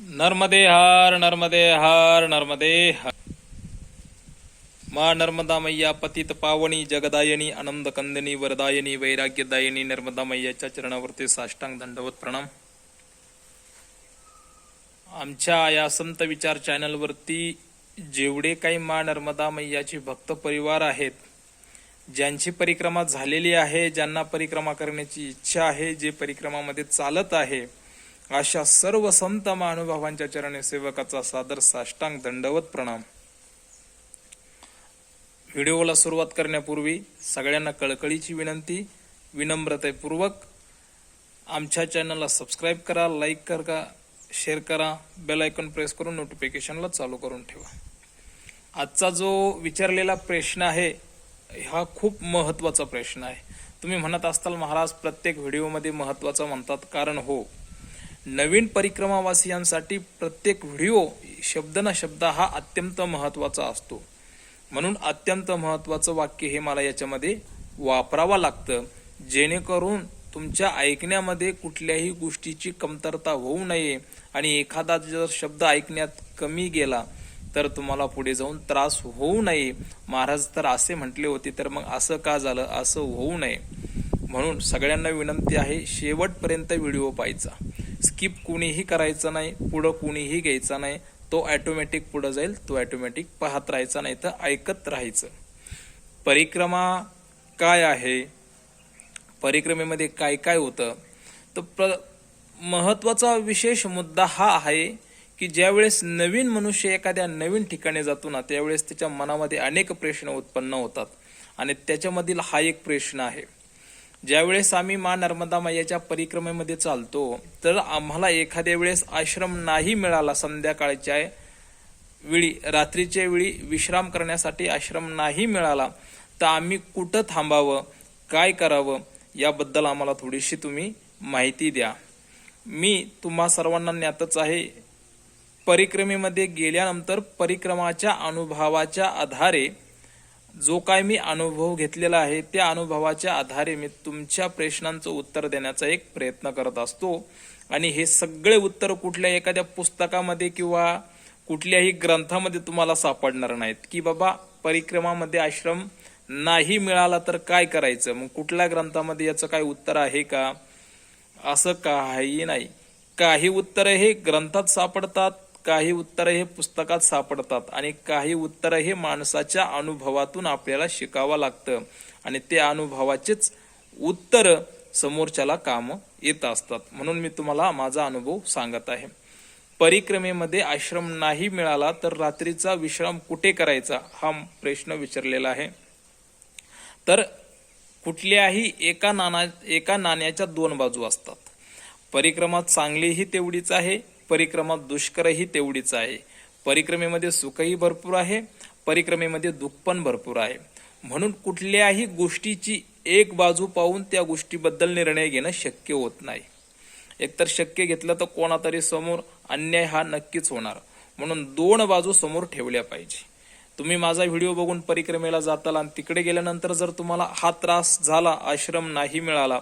नर्मदे हार नर्मदे हार नर्मदे हर। मा नर्मदा मैया पतित पावनी जगदायनी आनंद कंदनी वरदायनी वैराग्यदायनी नर्मदा मैयाच्या चरणावरती साष्टांग दंडवत प्रणाम। आमच्या या संत विचार चॅनलवरती जेवढे काही मा नर्मदा मैयाचे भक्त परिवार आहेत ज्यांची परिक्रमा झालेली आहे ज्यांना परिक्रमा करण्याची इच्छा आहे जे परिक्रमामध्ये चालत आहे अशा सर्व संत महानुभावांच्या चरणी सेवकाचा सादर साष्टांग दंडवत प्रणाम. व्हिडिओला सुरुवात करण्यापूर्वी सगळ्यांना कळकळीची विनंती विनम्रतेपूर्वक आमच्या चॅनलला सबस्क्राईब करा लाईक करा शेअर करा बेल आयकॉन प्रेस करून नोटिफिकेशनला चालू करून ठेवा. आजचा जो विचारलेला प्रश्न आहे हा खूप महत्त्वाचा प्रश्न आहे. तुम्ही म्हणत असताल महाराज प्रत्येक व्हिडिओमध्ये महत्त्वाचा म्हणतात. कारण हो नवीन परिक्रमावासियांसाठी प्रत्येक व्हिडिओ शब्द ना शब्द हा अत्यंत महत्त्वाचा असतो. म्हणून अत्यंत महत्वाचं वाक्य हे मला याच्यामध्ये वापरावं लागतं. जेणेकरून तुमच्या ऐकण्यामध्ये कुठल्याही गोष्टीची कमतरता होऊ नये आणि एखादा जर शब्द ऐकण्यात कमी गेला तर तुम्हाला पुढे जाऊन त्रास होऊ नये. महाराज तर असे म्हटले होते तर मग असं का झालं? असं होऊ नये. म्हणून सगळ्यांना विनंती आहे शेवटपर्यंत व्हिडिओ पाहायचा. स्किप कुणीही करायचं नाही पुढं कुणीही घ्यायचा नाही. तो ॲटोमॅटिक पुढं जाईल तो ॲटोमॅटिक पाहत राहायचा नाही तर ऐकत राहायचं. परिक्रमा काय आहे? परिक्रमेमध्ये काय काय होतं? तर प्र महत्त्वाचा विशेष मुद्दा हा आहे की ज्यावेळेस नवीन मनुष्य एखाद्या नवीन ठिकाणी जातो ना त्यावेळेस त्याच्या मनामध्ये अनेक प्रश्न उत्पन्न होतात. आणि त्याच्यामधील हा एक प्रश्न आहे. ज्यावेळेस आम्ही मा नर्मदा मैयाच्या परिक्रमेमध्ये चालतो तर आम्हाला एखाद्या वेळेस आश्रम नाही मिळाला संध्याकाळच्या वेळी रात्रीच्या वेळी विश्राम करण्यासाठी आश्रम नाही मिळाला तर आम्ही कुठं थांबावं काय करावं याबद्दल आम्हाला थोडीशी तुम्ही माहिती द्या. मी तुम्हा सर्वांना ज्ञातच आहे परिक्रमेमध्ये गेल्यानंतर परिक्रमाच्या अनुभवाच्या आधारे जो काय मी अनुभव घेतलेला आहे त्या अनुभवाच्या आधारे मी तुमच्या प्रश्नांचं उत्तर देण्याचा एक प्रयत्न करत असतो. आणि हे सगळे उत्तर कुठल्या एखाद्या पुस्तकामध्ये किंवा कुठल्याही ग्रंथामध्ये तुम्हाला सापडणार नाहीत. की बाबा परिक्रमामध्ये आश्रम नाही मिळाला तर काय करायचं? मग कुठल्या ग्रंथामध्ये याचं काय उत्तर आहे का? असं काही नाही. काही उत्तर हे ग्रंथात सापडतात काही उत्तर हे पुस्तकात सापडतात आणि काही उत्तर हे माणसाच्या अनुभवातून आपल्याला शिकावं लागतं. आणि ते अनुभवाचेच उत्तर समोरच्याला काम येत असतात. म्हणून मी तुम्हाला माझा अनुभव सांगत आहे. परिक्रमेमध्ये आश्रम नाही मिळाला तर रात्रीचा विश्राम कुठे करायचा? हा प्रश्न विचारलेला आहे. तर कुठल्याही एका नाना एका नाण्याच्या दोन बाजू असतात. परिक्रमा चांगलीही तेवढीच आहे परिक्रमा दुष्करही तेवढीच आहे. परिक्रमेमध्ये सुखही भरपूर आहे परिक्रमेमध्ये दुःख पण भरपूर आहे. म्हणून कुठल्याही गोष्टीची एक बाजू पाहून त्या गोष्टीबद्दल निर्णय घेणं शक्य होत नाही. एकतर शक्य घेतलं तर कोणातरी समोर अन्याय हा नक्कीच होणार. म्हणून दोन बाजू समोर ठेवल्या पाहिजे. तुम्ही माझा व्हिडिओ बघून परिक्रमेला जाताल आणि तिकडे गेल्यानंतर जर तुम्हाला हा त्रास झाला आश्रम नाही मिळाला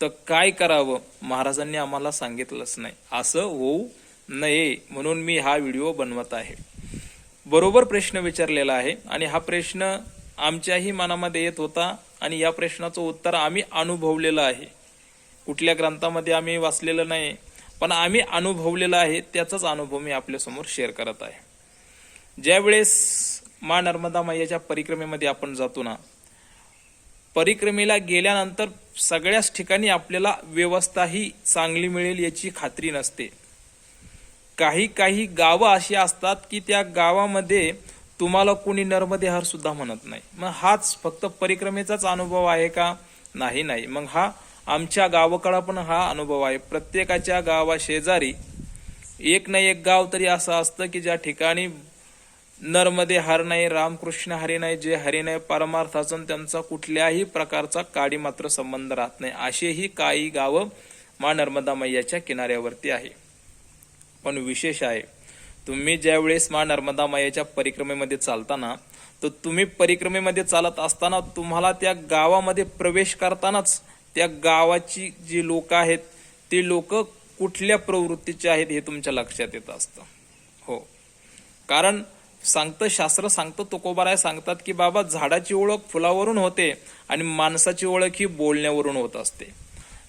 तर काय करावं? महाराजांनी आम्हाला सांगितलंच नाही. असं होऊ नये म्हणून मी हा व्हिडिओ बनवत आहे. बरोबर प्रश्न विचारलेला आहे आणि हा प्रश्न आमच्याही मनामध्ये येत होता आणि या प्रश्नाचं उत्तर आम्ही अनुभवलेलं आहे. कुठल्या ग्रंथामध्ये आम्ही वाचलेलं नाही पण आम्ही अनुभवलेलं आहे त्याचाच अनुभव मी आपल्यासमोर शेअर करत आहे. ज्यावेळेस मा नर्मदा मैयाच्या परिक्रमेमध्ये आपण जातो ना परिक्रमेला गेल्यानंतर सगळ्याच ठिकाणी आपल्याला व्यवस्था ही चांगली मिळेल याची खात्री नसते. काही काही गावं अशी असतात की त्या गावामध्ये तुम्हाला कोणी नर्मदेहार सुद्धा म्हणत नाही. मग हाच फक्त परिक्रमेचाच अनुभव आहे का? नाही नाही. मग हा आमच्या गावाकडं पण हा अनुभव आहे. प्रत्येकाच्या गावाशेजारी एक ना एक गाव तरी असं असतं की ज्या ठिकाणी नर्मदे हर नाही रामकृष्ण हरी नाही जे हरी नाही परमार्थाचं त्यांचा कुठल्याही प्रकारचा काडी मात्र संबंध राहत नाही. असेही काही गावं मा नर्मदा मैयाच्या किनाऱ्यावरती आहे. पण विशेष आहे. तुम्ही ज्यावेळेस मा नर्मदा मायेच्या परिक्रमेमध्ये चालताना तर तुम्ही परिक्रमेमध्ये चालत असताना तुम्हाला त्या गावामध्ये प्रवेश करतानाच त्या गावाची जी लोक आहेत ते लोक कुठल्या प्रवृत्तीचे आहेत हे तुमच्या लक्षात येत असतं. हो. कारण सांगतं शास्त्र सांगतं तुकोबाराय सांगतात की बाबा झाडाची ओळख फुलावरून होते आणि माणसाची ओळख ही बोलण्यावरून होत असते.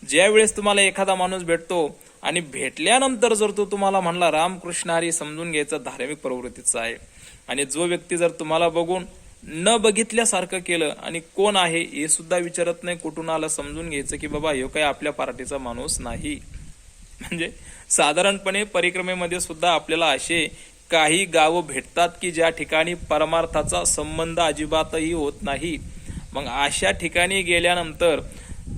ज्यावेळेस तुम्हाला एखादा माणूस भेटतो आणि भेटल्यानंतर जर तो तुम्हाला म्हणला रामकृष्ण हरी समजून घ्यायचं धार्मिक प्रवृत्तीचा आहे. आणि जो व्यक्ती जर तुम्हाला बघून न बघितल्यासारखं केलं आणि कोण आहे हे सुद्धा विचारत नाही कुठून आलं समजून घ्यायचं की बाबा हे काय आपल्या पार्टीचा माणूस नाही. म्हणजे साधारणपणे परिक्रमेमध्ये सुद्धा आपल्याला असे काही गावं भेटतात की ज्या ठिकाणी परमार्थाचा संबंध अजिबातही होत नाही. मग अशा ठिकाणी गेल्यानंतर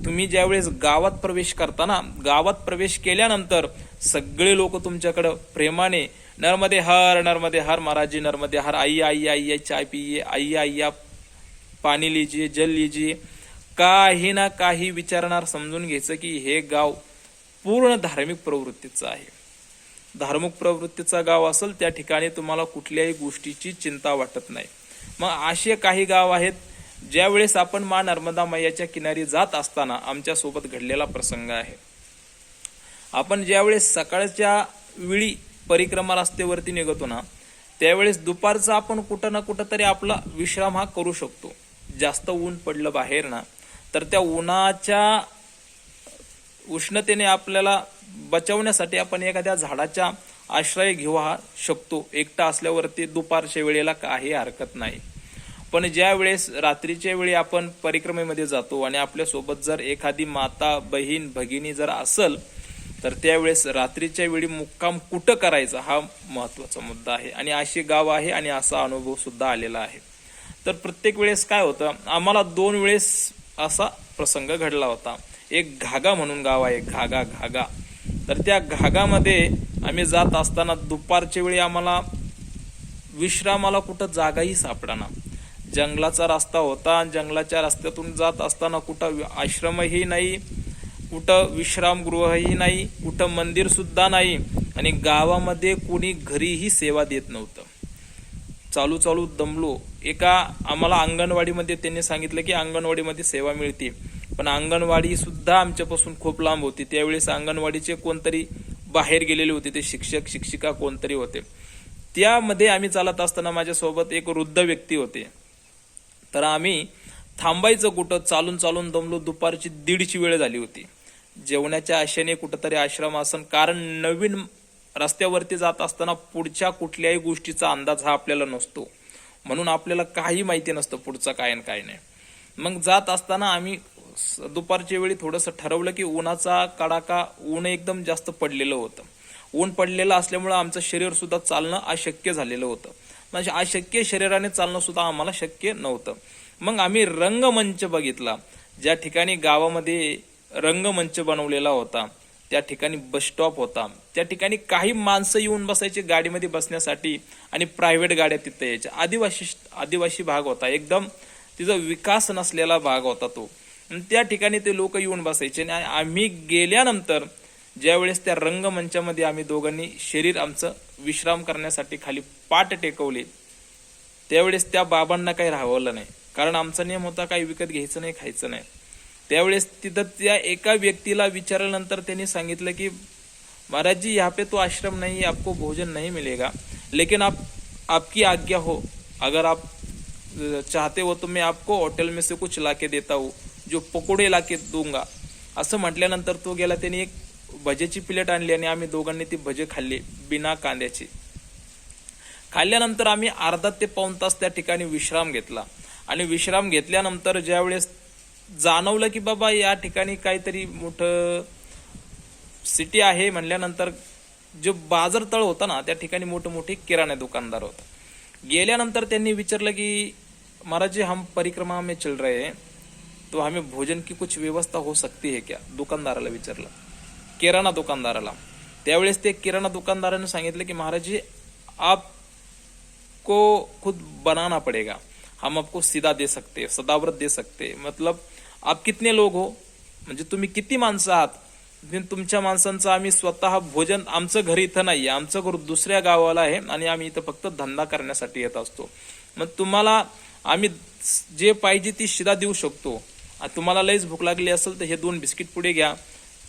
तुम्ही ज्यावेळेस गावात प्रवेश करता ना गावात प्रवेश केल्यानंतर सगळे लोक तुमच्याकडं प्रेमाने नर्मदे हर नर्मदे हर महाराजी नर्मदे हर आई आई आई आई चाय पिये आई आई या पाणी लिजिये जल लिजिये. काही ना काही विचारणार समजून घ्यायचं की हे गाव पूर्ण धार्मिक प्रवृत्तीचं आहे. धार्मिक प्रवृत्तीचा गाव असेल त्या ठिकाणी तुम्हाला कुठल्याही गोष्टीची चिंता वाटत नाही. मग असे काही गाव आहेत ज्यावेळेस आपण मा नर्मदा मैयाच्या किनारी जात असताना आमच्यासोबत घडलेला प्रसंग आहे. आपण ज्यावेळेस सकाळच्या वेळी परिक्रमा रस्त्यावरती निघतो ना त्यावेळेस दुपारचा आपण कुठं ना कुठं तरी आपला विश्राम हा करू शकतो. जास्त ऊन पडलं बाहेर ना तर त्या उन्हाच्या उष्णतेने आपल्याला बचावण्यासाठी आपण एखाद्या झाडाच्या आश्रय घेऊ हा शकतो. एकटा असल्यावरती दुपारच्या वेळेला काही हरकत नाही. पण ज्या वेळेस रात्रीच्या वेळी आपण परिक्रमेमध्ये जातो आणि आपल्यासोबत जर एखादी माता बहीण भगिनी जर असल तर त्यावेळेस रात्रीच्या वेळी मुक्काम कुठं करायचा हा महत्त्वाचा मुद्दा आहे. आणि अशी गाव आहे आणि असा अनुभव सुद्धा आलेला आहे. तर प्रत्येक वेळेस काय होतं आम्हाला दोन वेळेस असा प्रसंग घडला होता. एक घागा म्हणून गाव आहे घागा घागा. तर त्या घागामध्ये आम्ही जात असताना दुपारच्या वेळी आम्हाला विश्रामाला कुठं जागाही सापडाना. जंगलाचा रस्ता होता जंगलाच्या रस्त्यातून जात असताना कुठं आश्रमही नाही कुठं विश्रामगृहही नाही कुठं मंदिरसुद्धा नाही आणि गावामध्ये कोणी घरीही सेवा देत नव्हतं. चालू चालू दमलो. एका आम्हाला अंगणवाडीमध्ये त्यांनी सांगितलं की अंगणवाडीमध्ये सेवा मिळते. पण अंगणवाडीसुद्धा आमच्यापासून खूप लांब होती. त्यावेळेस अंगणवाडीचे कोणतरी बाहेर गेलेले होते. ते शिक्षक शिक्षिका कोणतरी होते. त्यामध्ये आम्ही चालत असताना माझ्यासोबत एक वृद्ध व्यक्ती होते. तर आम्ही थांबायचं कुठं चालून चालून दमलो. दुपारची दीडची वेळ झाली होती. जेवणाच्या आशेने कुठंतरी आश्रम असन. कारण नवीन रस्त्यावरती जात असताना पुढच्या कुठल्याही गोष्टीचा अंदाज हा आपल्याला नसतो. म्हणून आपल्याला काही माहिती नसतं पुढचं काय आणि काय नाही. मग जात असताना आम्ही स- दुपारच्या वेळी थोडंसं ठरवलं की उन्हाचा कडाका ऊन एकदम जास्त पडलेलं होतं. ऊन पडलेलं असल्यामुळं आमचं शरीर सुद्धा चालणं अशक्य झालेलं होतं. म्हणजे अशक्य शरीराने चालणं सुद्धा आम्हाला शक्य नव्हतं. मग आम्ही रंगमंच बघितला. ज्या ठिकाणी गावामध्ये रंगमंच बनवलेला होता त्या ठिकाणी बस स्टॉप होता. त्या ठिकाणी काही माणसं येऊन बसायची गाडीमध्ये बसण्यासाठी आणि प्रायव्हेट गाड्या तिथं यायच्या. आदिवासी आदिवासी भाग होता. एकदम तिचा विकास नसलेला भाग होता तो. त्या ठिकाणी ते लोक येऊन बसायचे आणि आम्ही गेल्यानंतर ज्यावेळेस त्या रंगमंचामध्ये आम्ही दोघांनी शरीर आमचं विश्राम करण्यासाठी खाली पाठ टेकवले त्यावेळेस त्या बाबांना काही राहवलं नाही. कारण आमचा नियम होता काही विकत घ्यायचं नाही खायचं नाही. त्यावेळेस तिथं त्या एका व्यक्तीला विचारल्यानंतर त्यांनी सांगितलं की महाराज जी यहाँ पे तो आश्रम नहीं आपको भोजन नहीं मिलेगा. लेकिन आप आपकी आज्ञा हो. अगर आप चाहते हो तो मैं आपको हॉटेल में से कुछ ला के देता हूँ जो पकोडे ला के दूंगा. असं म्हटल्यानंतर तो गेला त्यांनी एक भजेची प्लेट आणली आणि आम्ही दोघांनी ती भजे खाल्ली बिना कांद्याची. खाल्ल्यानंतर आम्ही अर्धा ते पाऊन तास त्या ठिकाणी विश्राम घेतला. आणि विश्राम घेतल्यानंतर ज्यावेळेस जाणवलं की बाबा या ठिकाणी काहीतरी मोठं सिटी आहे म्हणल्यानंतर जो बाजार तळ होता ना त्या ठिकाणी मोठे मोठे किराणा दुकानदार होता. गेल्यानंतर त्यांनी विचारलं की महाराज जी हम परिक्रमा में चल रहे हैं तो हमें भोजन की कुछ व्यवस्था हो सकती है क्या? दुकानदाराला विचारलं. किराणा दुकानदाराला. त्यावेळेस ते किराणा दुकानदाराने सांगितलं की महाराज जी आपको खुद बनाना पड़ेगा. हम आपको सीधा दे सकते सदाव्रत दे सकते. मतलब आप कितने लोग हो? म्हणजे तुम्ही किती माणसं आहात? म्हणजे तुमच्या माणसांचं आम्ही स्वतः भोजन आमचं घर इथं नाही आहे आमचं घर दुसऱ्या गावाला आहे आणि आम्ही इथं फक्त धंदा करण्यासाठी येत असतो. मग तुम्हाला आम्ही जे पाहिजे ती शिदा देऊ शकतो. आणि तुम्हाला लयच भूक लागली असेल तर हे दोन बिस्किट पुढे घ्या.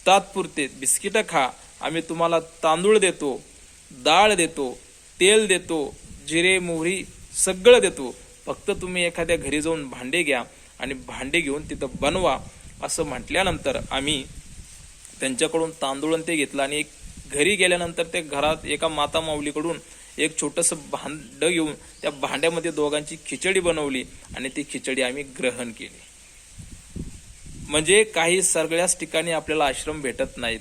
तात्पुरते बिस्किटं खा. आम्ही तुम्हाला तांदूळ देतो डाळ देतो तेल देतो जिरे मोहरी सगळं देतो. फक्त तुम्ही एखाद्या घरी जाऊन भांडे घ्या आणि भांडे घेऊन तिथं बनवा असं म्हटल्यानंतर आम्ही त्यांच्याकडून तांदूळ आणि ते घेतलं आणि एक घरी गेल्यानंतर ते घरात एका माता माऊलीकडून एक छोटंसं भांड घेऊन त्या भांड्यामध्ये दोघांची खिचडी बनवली आणि ती खिचडी आम्ही ग्रहण केली. म्हणजे काही सगळ्याच ठिकाणी आपल्याला आश्रम भेटत नाहीत.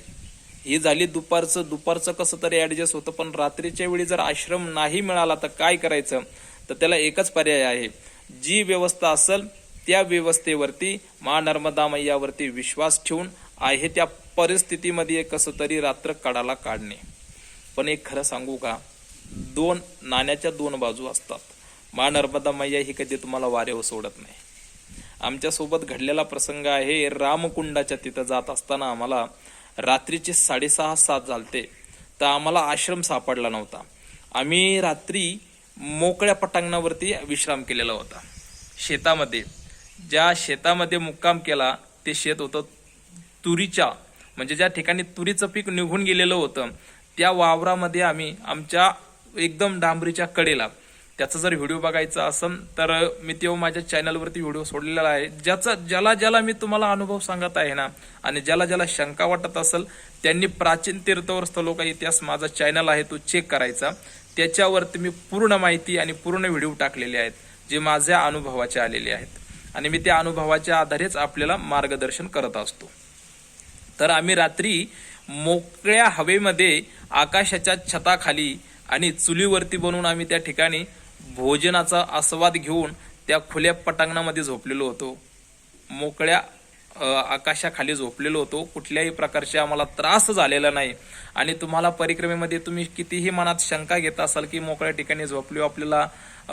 ही झाली दुपारचं. दुपारचं कसं तरी ॲडजस्ट होतं पण रात्रीच्या वेळी जर आश्रम नाही मिळाला तर काय करायचं? तर त्याला एकच पर्याय आहे. जी व्यवस्था असेल त्या व्यवस्थेवरती मा नर्मदा मैयावरती विश्वास ठेवून आहे त्या परिस्थितीमध्ये कसं तरी रात्र काढायला काढणे. पण एक खरं सांगू का? दोन नाण्याच्या दोन बाजू असतात. मा नर्मदा मैया ही कधी तुम्हाला वाऱ्यावर सोडत नाही. आमच्यासोबत घडलेला प्रसंग आहे. रामकुंडाच्या तिथं जात असताना आम्हाला रात्रीचे साडेसहा सात झालते. तर आम्हाला आश्रम सापडला नव्हता. आम्ही रात्री मोकळ्या पटांगणावरती विश्राम केलेला होता. शेतामध्ये. ज्या शेतामध्ये मुक्काम केला ते शेत होतं तुरीच्या. म्हणजे ज्या ठिकाणी तुरीचं पीक निघून गेलेलं होतं त्या वावरामध्ये आम्ही आमच्या एकदम डांबरीच्या कडेला त्याचा जर व्हिडिओ बघायचा असेल तर मी तेव्हा माझ्या चॅनलवरती व्हिडिओ सोडलेला आहे. ज्याचा ज्याला ज्याला मी तुम्हाला अनुभव सांगत आहे ना आणि ज्याला ज्याला शंका वाटत असेल त्यांनी प्राचीन तीर्थवर लोक इतिहास माझा चॅनल आहे तो चेक करायचा. त्याच्यावरती मी पूर्ण माहिती आणि पूर्ण व्हिडिओ टाकलेले आहेत जे माझ्या अनुभवाचे आलेले आहेत. आणि मी त्या अनुभवाच्या आधारेच आपल्याला मार्गदर्शन करत असतो. तर आम्ही रात्री मोकळ्या हवेमध्ये आकाशाच्या छताखाली आणि चुलीवरती बनवून आम्ही त्या ठिकाणी भोजनाचा आस्वाद घेऊन त्या खुल्या पटांगणामध्ये झोपलेलो होतो. मोकळ्या आकाशाखाली झोपलेलो होतो. कुठल्याही प्रकारचे आम्हाला त्रास झालेला नाही. आणि तुम्हाला परिक्रमेमध्ये तुम्ही कितीही मनात शंका घेत असाल की मोकळ्या ठिकाणी झोपलो आपल्याला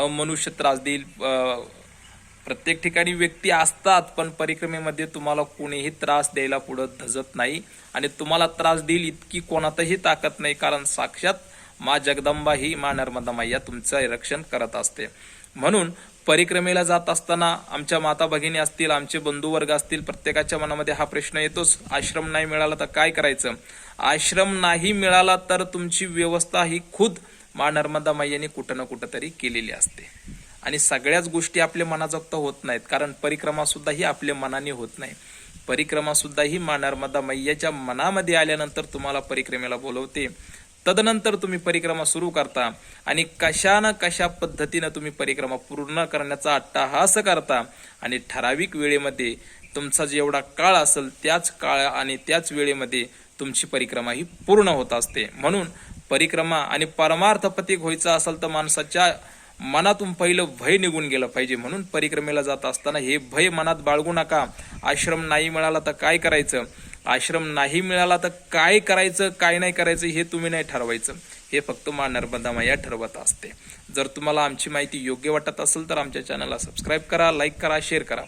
मनुष्य त्रास देईल. प्रत्येक ठिकाणी व्यक्ती असतात पण परिक्रमेमध्ये तुम्हाला कोणीही त्रास द्यायला पुढं धजत नाही. आणि तुम्हाला त्रास देईल इतकी कोणातही ताकद नाही कारण साक्षात मा जगदंबा ही मा नर्मदा मैया तुमचं रक्षण करत असते. म्हणून परिक्रमेला जात असताना आमच्या माता भगिनी असतील आमचे बंधू वर्ग असतील प्रत्येकाच्या मनामध्ये हा प्रश्न येतोच. आश्रम नाही मिळाला तर काय करायचं? आश्रम नाही मिळाला तर तुमची व्यवस्था ही खुद मा नर्मदा मैयाने कुठं ना कुठं तरी केलेली असते. आणि सगळ्याच गोष्टी आपल्या मनाजोगत होत नाहीत कारण परिक्रमा सुद्धा ही आपल्या मनाने होत नाही. परिक्रमा सुद्धा ही मा नर्मदा मैयाच्या मनामध्ये आल्यानंतर तुम्हाला परिक्रमेला बोलवते. तदनंतर तुम्ही परिक्रमा सुरू करता आणि कशा ना कशा पद्धतीनं तुम्ही परिक्रमा पूर्ण करण्याचा अट्टाहास करता आणि ठराविक वेळेमध्ये तुमचा जेवढा काळ असेल त्याच काळ आणि त्याच वेळेमध्ये तुमची परिक्रमा ही पूर्ण होत असते. म्हणून परिक्रमा आणि परमार्थ प्रतीक व्हायचं असेल तर माणसाच्या मनातून पहिलं भय निघून गेलं पाहिजे. म्हणून परिक्रमेला जात असताना हे भय मनात बाळगू नका. आश्रम नाही मिळाला तर काय करायचं? आश्रम नाही मिळाला तर काय करायचं काय नाही करायचं हे तुम्ही नाही ठरवायचं. हे फक्त मा नर्मदा माया ठरवत असते. जर तुम्हाला आमची माहिती योग्य वाटत असेल तर आमच्या चॅनलला सबस्क्राईब करा लाईक करा शेअर करा.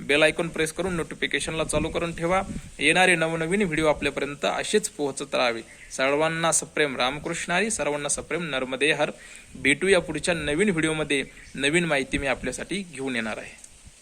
बेल आयकॉन प्रेस करून नोटिफिकेशनला चालू करून ठेवा. येणारे नवनवीन व्हिडिओ आपल्यापर्यंत असेच पोहोचत राहावे. सर्वांना सप्रेम रामकृष्णारी सर्वांना सप्रेम नर्मदे हर. भेटूया पुढच्या नवीन व्हिडिओमध्ये. नवीन माहिती मी आपल्यासाठी घेऊन येणार आहे.